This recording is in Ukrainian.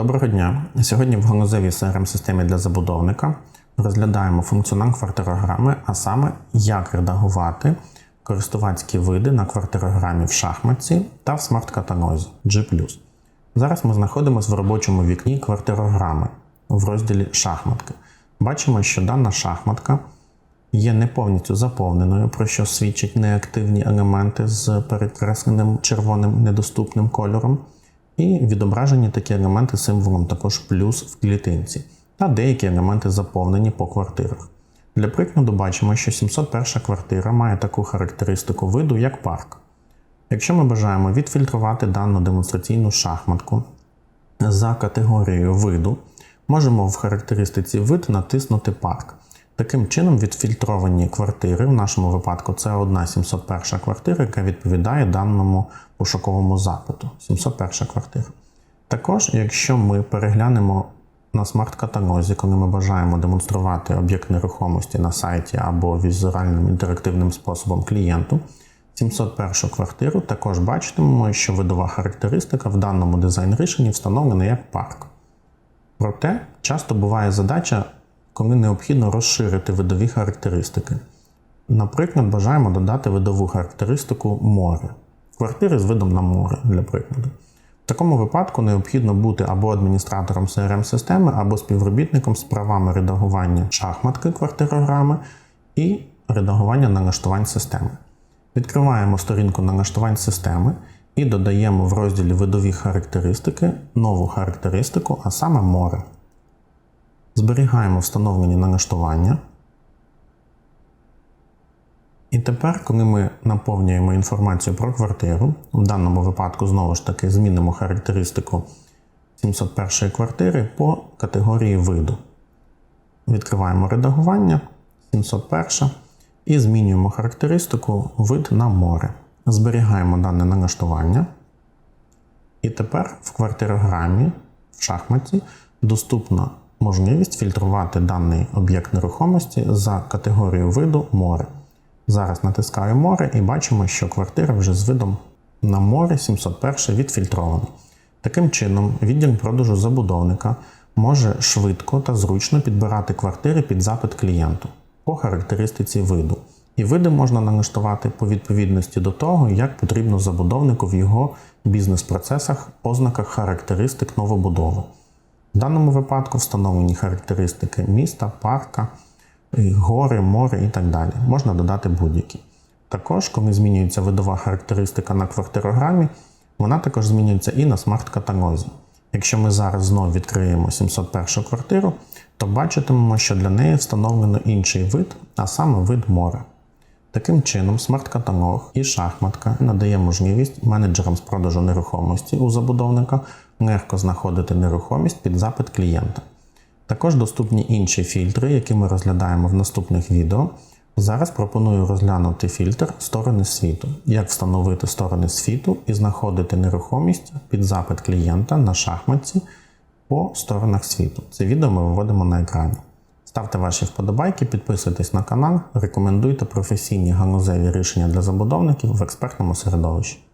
Доброго дня! Сьогодні в ганузевій crm системі для забудовника розглядаємо функціонал квартирограми, а саме як редагувати користувацькі види на квартирограмі в шахматці та в смарт-каталозі G+. Зараз ми знаходимося в робочому вікні квартирограми в розділі шахматки. Бачимо, що дана шахматка є не повністю заповненою, про що свідчать неактивні елементи з перекресленим червоним недоступним кольором. І відображені такі елементи символом також плюс в клітинці, та деякі елементи заповнені по квартирах. Для прикладу бачимо, що 701 квартира має таку характеристику виду, як парк. Якщо ми бажаємо відфільтрувати дану демонстраційну шахматку за категорією виду, можемо в характеристиці вид натиснути парк. Таким чином, відфільтровані квартири, в нашому випадку це одна 701 квартира, яка відповідає даному пошуковому запиту. 701 квартира. Також, якщо ми переглянемо на смарт-каталозі, коли ми бажаємо демонструвати об'єкт нерухомості на сайті або візуальним інтерактивним способом клієнту, 701 квартиру також бачитимемо, що видова характеристика в даному дизайн рішенні встановлена як парк. Проте часто буває задача коли необхідно розширити видові характеристики. Наприклад, бажаємо додати видову характеристику море, квартири з видом на море, для прикладу. В такому випадку необхідно бути або адміністратором CRM-системи, або співробітником з правами редагування шахматки квартирограми і редагування налаштувань системи. Відкриваємо сторінку налаштувань системи і додаємо в розділі видові характеристики нову характеристику, а саме море. Зберігаємо встановлені налаштування. І тепер, коли ми наповнюємо інформацію про квартиру, в даному випадку знову ж таки змінимо характеристику 701 квартири по категорії виду. Відкриваємо редагування 701 і змінюємо характеристику вид на море. Зберігаємо дане налаштування. І тепер в квартирограмі в шахматі доступно можливість фільтрувати даний об'єкт нерухомості за категорією виду море. Зараз натискаю море і бачимо, що квартира вже з видом на море 701 відфільтрована. Таким чином, відділ продажу забудовника може швидко та зручно підбирати квартири під запит клієнту по характеристиці виду. І види можна налаштувати по відповідності до того, як потрібно забудовнику в його бізнес-процесах, ознаках характеристик новобудови. В даному випадку встановлені характеристики міста, парка, гори, море і так далі. Можна додати будь-які. Також, коли змінюється видова характеристика на квартирограмі, вона також змінюється і на смарт-каталозі. Якщо ми зараз знову відкриємо 701 квартиру, то бачитимемо, що для неї встановлено інший вид, а саме вид море. Таким чином, смарт-каталог і шахматка надає можливість менеджерам з продажу нерухомості у забудовника легко знаходити нерухомість під запит клієнта. Також доступні інші фільтри, які ми розглядаємо в наступних відео. Зараз пропоную розглянути фільтр сторони світу, як встановити сторони світу і знаходити нерухомість під запит клієнта на шахматці по сторонах світу. Це відео ми виводимо на екрані. Ставте ваші вподобайки, підписуйтесь на канал, рекомендуйте професійні ганузеві рішення для забудовників в експертному середовищі.